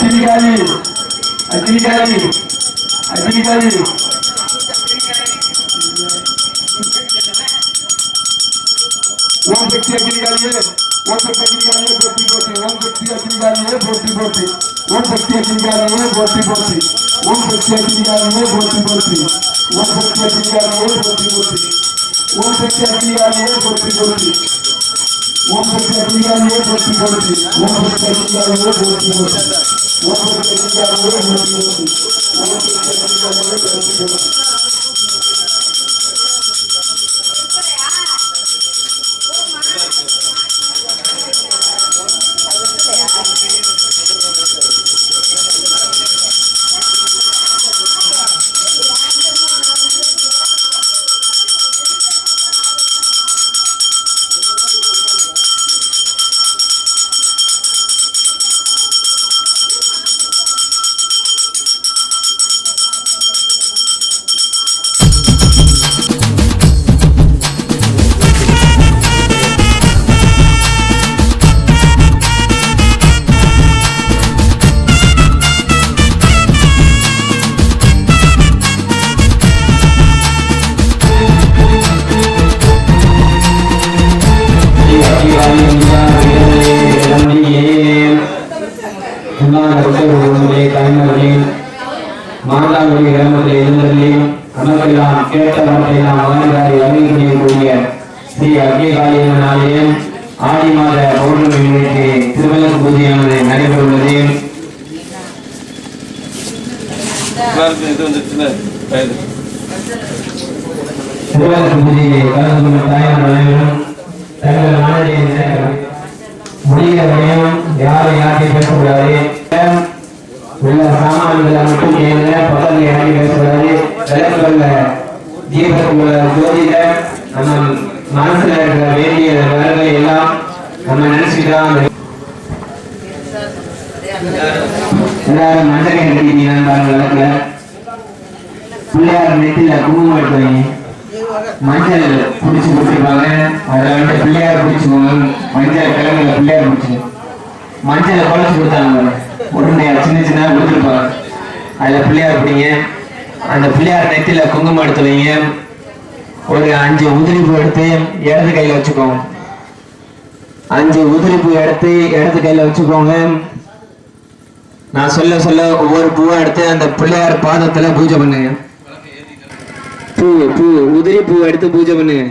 अच्छी गाली अच्छी अचिकाली अच्छी अचिकाली वो व्यक्ति अच्छी अचिकाली है वो व्यक्ति अच्छी अचिकाली है बोटी बोटी वो व्यक्ति अच्छी अचिकाली है बोटी बोटी वो व्यक्ति अच्छी अचिकाली है बोटी बोटी वो व्यक्ति अच्छी अचिकाली है बोटी बोटी वो व्यक्ति अच्छी अचिकाली है बोटी बोटी वो व्यक्ति अच्छी अचिकाली है बोटी बोटी ओम शक्ति अग्निकाल में बोलती बोलती व्यक्ति अच्छी अग्निकाल है बोलती बोलती Thank you. கிராமத்தில் இருந்தவர்களையும் நமக்கு நாம் கேட்டவற்றை நாம் வழங்குகிறாரை அறிவிக்கக்கூடிய ஸ்ரீ அக்னிகாலியினாலேயே கலந்து கொண்ட தாயார் வழங்கினோம் விளக்குகள்ல தீபத்துக்குள்ள ஜோதியில நம்ம மனசுல இருக்கிற வேண்டிய வரவை எல்லாம் நம்ம நினைச்சுக்கிட்டா எல்லாரும் மஞ்சள் கட்டிட்டீங்கன்னா பாருங்க பிள்ளையார் நெத்தில குங்குமம் எடுத்து மஞ்சள் பிடிச்சு கொடுத்துருப்பாங்க. அதில் வந்து பிள்ளையார் பிடிச்சுக்கோங்க மஞ்சள் கிழங்குல பிள்ளையார் பிடிச்சு மஞ்சளை குழச்சி கொடுத்தாங்க உடனே சின்ன சின்ன கொடுத்துருப்பாங்க. அதில் பிள்ளையார் பிடிங்க அந்த பிள்ளையார் நெத்தில குங்குமம் எடுத்து வைங்க. ஒரு அஞ்சு உதிரிப்பு எடுத்து இடது கையில வச்சுக்கோங்க. அஞ்சு உதிரிப்பு எடுத்து இடது கையில வச்சுக்கோங்க. நான் சொல்ல சொல்ல ஒவ்வொரு பூவா எடுத்து அந்த பிள்ளையார் பாதத்துல பூஜை பண்ணுங்க. பூ பூ உதிரி பூ எடுத்து பூஜை பண்ணுங்க.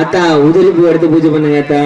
அத்தா உதிரி பூ எடுத்து பூஜை பண்ணுங்க அத்தா.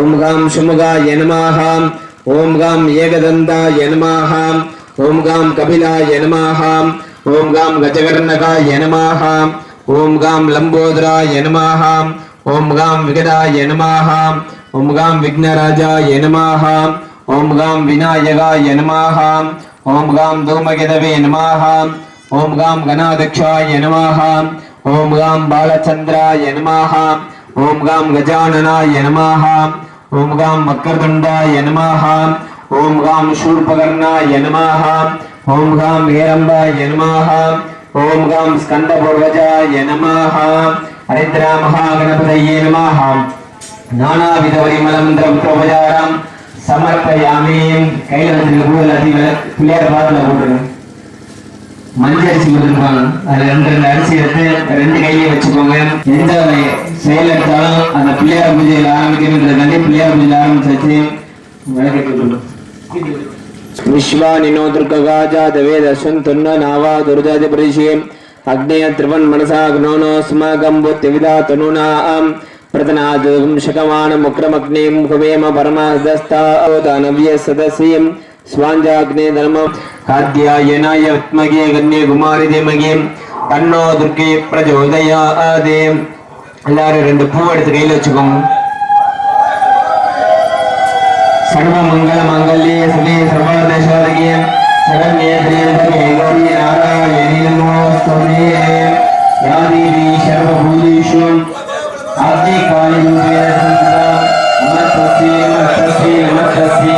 ஓம் காம் சுமுகா எனமாகாம். ஓம் காம் ஏகதந்தா எனமாகாம். ஓம் காம் கபிலாய நமாகாம் ஓம் காம் கஜகர்ணகாய நமாகாம் ஓம் காம் லம்போதராய நமாகாம் ஓம் காம் விகடாய நமாகாம் ஓம் காம் விக்னராஜாய நமாகாம் ஓம் காம் விநாயகாய நமாகாம் ஓம் காம் தூமகிதவே நமாகாம் ஓம் காம் கணாதக்ஷாய நமாகாம் ஓம் காம் பாலச்சந்திராய நமாகாம் ஓம் காம் கஜானனாய நமாகாம் ஓம் காம் மக்கர்தண்டாய நமாகாம் ஓம் காம் சூர்பகர்ணாய நமாகாம் ஓம் காம் ஏரம்பாய நமாகாம் ஓம் காம் ஸ்கந்தபூர்வஜாய நமாகாம் ஹரித்ரா மகாகணபதயே நமாகாம் நானாவித வரிமலம் திரவிதோபசாரம் சமர்ப்பயாமி. கையில வச்சிருக்க பூ எல்லாத்தையும் பிள்ளையார் பாதத்துல போட்டுருங்க மஞ்சள் அரிசி கொடுத்துருப்பாங்க. அதுல ரெண்டு ரெண்டு அரிசி எடுத்து ரெண்டு கையிலே வச்சுக்கோங்க. எந்த செயல் எடுத்தாலும் அந்த பிள்ளையார் பூஜையில் ஆரம்பிக்கணுன்றதுக்காண்டி பிள்ளையார் பூஜையில் ஆரம்பிச்சு வச்சு விளக்கிட்டு ವಿಶ್ವಾನಿನೋದುರ್ಗಗಾಜಾ ದವೇದ ಸುಂತುನ್ನ ನಾವಾ ದುರ್ಜಾತಿ ಪರಿಷೆ ಅಗ್ನೇಯ ತ್ರಿವನ್ ಮನಸಾಗ್ನೋನೋ ಸ್ಮಗಂಬು ತ್ರಿವಿಧಾ ತನುನಾಂ ಪ್ರತನಾದಂ ಶಕಮಾನ ಮುಕ್ರಮಗ್ನಿಂ ಕುಬೇಮ ಪರಮಾಸ್ತಾನವ್ಯ ಸದಸ್ಯಂ ಸ್ವಾಂಜಾಗ್ನೇ ಧರ್ಮ ಆದ್ಯಾಯನಾಯ ವಿತ್ಮಗೆ ಗಣ್ಯ ಕುಮಾರಿ ದೇಮಗೆ தன்னோ துர்க்கை பிரஜோதயா அதே எல்லாரும் ரெண்டு பூ எடுத்து கையில் வச்சுக்கோங்க சர்வ மங்கள மங்கல்யே சுமே சர்வாதேஸ்வரகே சரண்யே திரியம்பகே கௌரி நாராயணி நமோஸ்தவே யாதீதி சர்வ பூதேஷு ஆப்தி காலி ரூபே சந்தா நமஸ்தே நமஸ்தே நமஸ்தே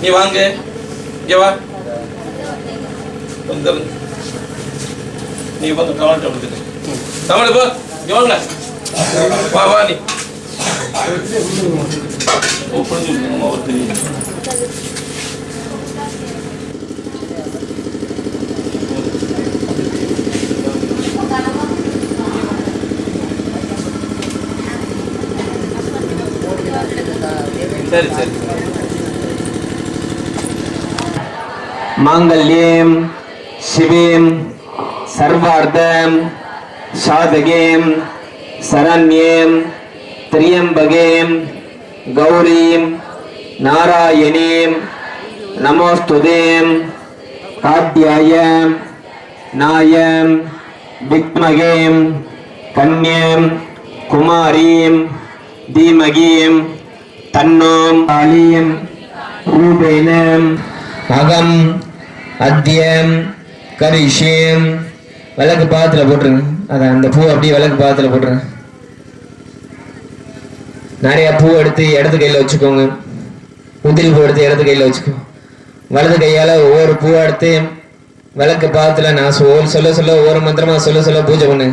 நீ வாங்க இங்கே வா. நீ வந்து கவனிட்டு தமிழ் போ. வா வா நீ சரி சரி. மாங்கல்யம் சிவேம் சர்வார்த்தம் சாதகேம் சரண்யேம் திரியம்பகேம் கௌரீம் நாராயணீம் நமோஸ்துதேம் காத்தியாயம் நாயம் விக்மகேம் கன்யம் குமாரீம் தீமகீம் தன்னோம் காளீம் ரூபேணம் அகம் அத்தியம் கரிஷேம் விளக்கு பாத்திர போட்டுருங்க. அதான் அந்த பூ அப்படியே விளக்கு பாதத்தில் போடுறேன் நிறைய பூ எடுத்து இடது கையில் வச்சுக்கோங்க. முந்திரி பூ எடுத்து இடது கையில் வச்சுக்கோங்க வலது கையால் ஒவ்வொரு பூவை எடுத்து விளக்கு பாதத்தில் நான் சொல் சொல்ல சொல்ல ஒவ்வொரு மந்திரமா சொல்ல சொல்ல பூஜை பண்ணு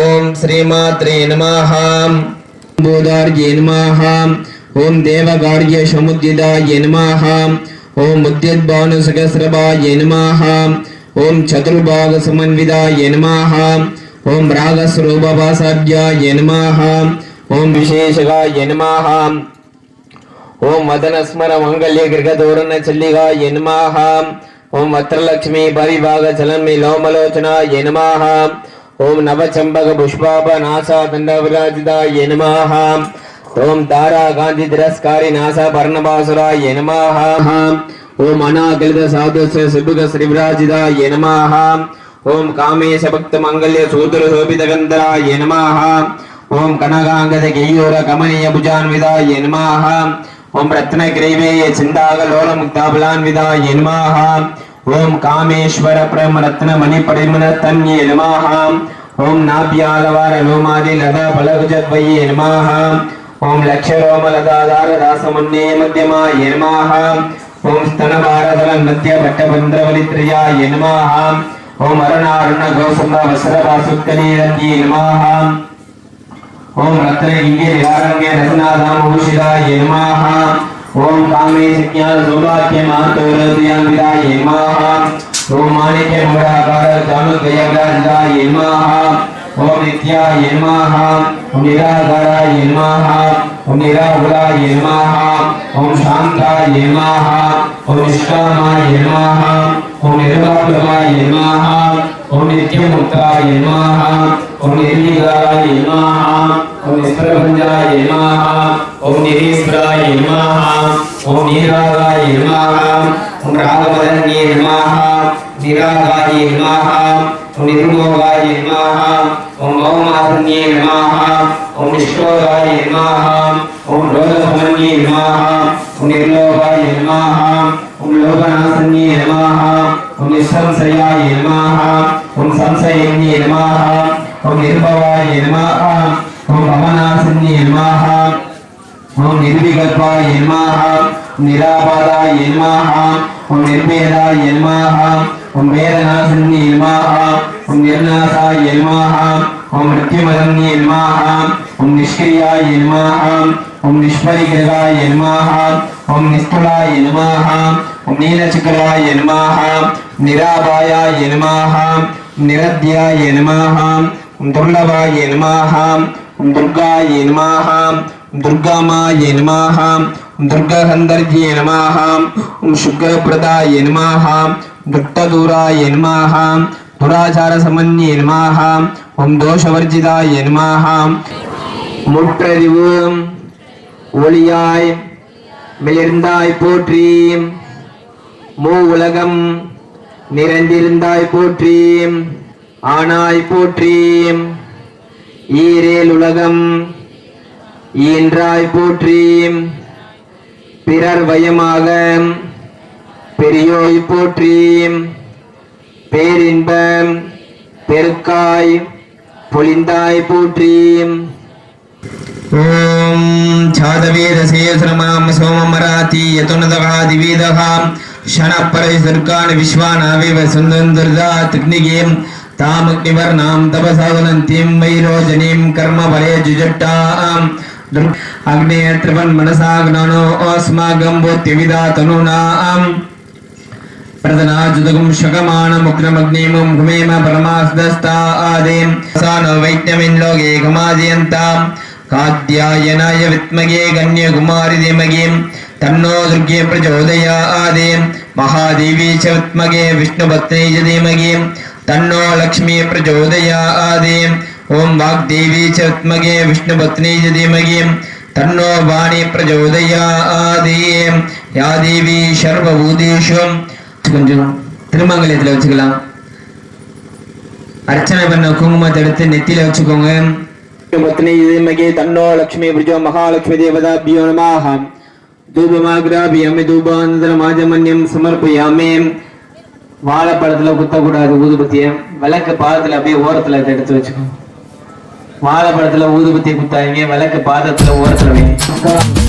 ஓம் ஸ்ரீமாத்ரே நமஹாம். பூதார்யே நமஹாம். ஓம் தேவகார்ய சமுத்திதாய நமஹாம். ஓம் உத்யத்பானு சகசிரபாய நமஹாம். ஓம் சதுர்பாக சமன்விதாய நமஹாம் ஓம் ராகஸ்வரூபவாசாத்யாய நமஹாம் ஓம் விசேஷகாய நமஹாம் ஓம் வதனஸ்மர மங்கல்ய கிரகதோரண சல்லிகாய நமஹ ஓம் வத்ரலக்ஷ்மி பரிவாக சலன்மி லோமலோச்சனாய நமஹ ஓம் நவச்சம்பக புஷ்பாப நாசா தண்டவிராஜிதாய நமஹ ஓம் தாரா காந்தி திரஸ்காரி நாசா பர்ணபாசுராய நமஹ ஓம் அநாகலித சாதுச சிபுக ஸ்ரீவிராஜிதாய நமஹ. ஓம் காமேಶ பக்த மங்கல்ய சூத்திர சோபித கந்தராய நமஹ. ஓம் கனகாங்கத கெய்யோர கமனிய புஜான்விதாய நமஹ. ஓம் ரத்ன கிரைவேய சிந்தாக லோல முக்தாபலான்விதாய நமஹ. ஓம் காமேஸ்வர பிரம ரத்ன மணி பரிமண தன்யே நமஹ. ஓம் நாபியாலவார லோமாதி லதா பலகுஜத்வயே நமஹ. ஓம் லக்ஷரோம லதாதார ராசமன்னே மத்தியமாய நமஹ. ஓம் ஸ்தனபாரதலன் மத்திய பட்டபந்திரவலித்ரியாய நமஹ ஓம் அருணாருண கௌசம வசரபாசுக்கனீரஞ்சி நமஹ ஓம் ரத்னகிங்கே நிராரண்ய ரசநாதாமூஷிதாய நமஹ ஓம் காமே சக்ஞான சௌபாக்கிய மாந்தோரதியான்விதாய நமஹ ஓம் மாணிக்ய மூடாகார ஜானுதயவிராஜிதாய நமஹ ஓம் நித்யாய நமஹ ஓம் நிராகாராய நமஹ ஓம் நிராகுலாய நமஹ ஓம் சாந்தாய நமஹ ஓம் நிஷ்காமாய நமஹ ஓம் நிர்வாபமாய நமஹ ஓம் நித்யமுக்தாய நமஹ ஓம் நிர்விகாராய நமஹ ஓம் நிஸ்பிரபஞ்சாய நமஹ ஓம் நிரீஸ்வராய நமஹ ஓம் நீராகாய நமஹ ஓம் ராகவதன்யே நமஹ நிராகாய நமஹ ஓம் நிர்மோகாய நமஹ ஓம் மௌமாதன்யே நமஹ ஓம் நிஷ்கோகாய நமஹ ஓம் ரோகசமன்யே நமஹ ஓம் நிர்லோகாய நமஹ ஓம் லோகநாசன்யே நமஹ ஓம் நிசம்சயாய நமஹ ஓம் சம்சயன்யே நமஹ ஓம் நிர்பவாய நமஹ ஓம் பவனாசன்யே நமஹ ஓம் நிர்விகல்பாய நமஹ ஓம் நிராபாதாய நமஹ ஓம் நிர்பேதாய நமஹ ஓம் வேதநாசன்யே நமஹ ஓம் நிர்நாசாய நமஹ ஓம் மிருத்யுமதன்யே நமஹ ஓம் நிஷ்கிரியாய நமஹ ஓம் நிஷ்பரிகிரகாய நமஹ ஓம் நிஸ்துலாய நமஹ ஓம் நீலசக்கராய நமஹ ஓம் ஓம் துர்காமாய நமஹ ஓம் துர்ககந்தர்ஜ்யே ஓம் சுக்ரபிரதாய நமஹ துட்டதூராய நமஹ ஓம் தோஷவர்ஜிதாய நமஹ முற்றறிவு ஒளியாய் மிளிர்ந்தாய் போற்றி மூ உலகம் நிறைந்திருந்தாய் போற்றி ஆனாய் போற்றி ஈரேல் உலகம் ஈன்றாய் போற்றி பிறர் வயமாக பெரியோய் போற்றி பேரின்பம் பெருக்காய் பொழிந்தாய் போற்றி. ஓம் சாதவேத சேசரமாம் சோமமராதி யதுனதகா திவேதகாம் ஷணப்பரை சர்க்கான விஸ்வானாவிவ சுந்தந்தர்தா திக்னிகேம் தாமக்னிவர்ணாம் தபசாதனந்தீம் வைரோஜனீம் கர்ம வலே ஜுஜட்டாம் அக்னேயத்ரவன் மனசாக்னானோ அஸ்மாகம் போத்யவிதா தனுனாம் பிரதனாஜுதகும் ஷகமான முக்னமக்னேமும் குமேம பரமாஸ்தஸ்தா ஆதேம். சானோ வைத்தமின் லோகே கமாதியந்தாம் காத்யாயனாய வித்மகே கன்யகுமாரி தேமகேம் தன்னோ துர்கே பிரச்சோதயா ஆதேம் மகாதேவி ச வித்மகே விஷ்ணுபத்னே ச தேமகேம் தன்னோ லக்ஷ்மி பிரச்சோதயா ஆதேம் ஓம் வாக்தேவி ச வித்மகே விஷ்ணுபத்னே ச தேமகேம் தன்னோ வாணி பிரச்சோதயா ஆதேம் யா தேவி கொஞ்சம் திருமங்கலத்தில் வச்சுக்கலாம். அர்ச்சனை பண்ண குங்குமத்தை எடுத்து நெத்தியில வச்சுக்கோங்க. பத்னி தன்னோ லக்ஷ்மி பிரிஜோ மகாலட்சுமி தேவதாபியோ நமாக சமர்ப்பயாமே. வாழைப்பழத்துல குத்தக்கூடாது ஊதுபத்திய. விளக்கு பாதத்துல அப்படியே ஓரத்துல எடுத்து வச்சுக்கோங்க. வாழைப்பழத்துல ஊதுபத்தியை குத்தாதீங்க விளக்கு பாதத்துல ஓரத்துல வைங்க.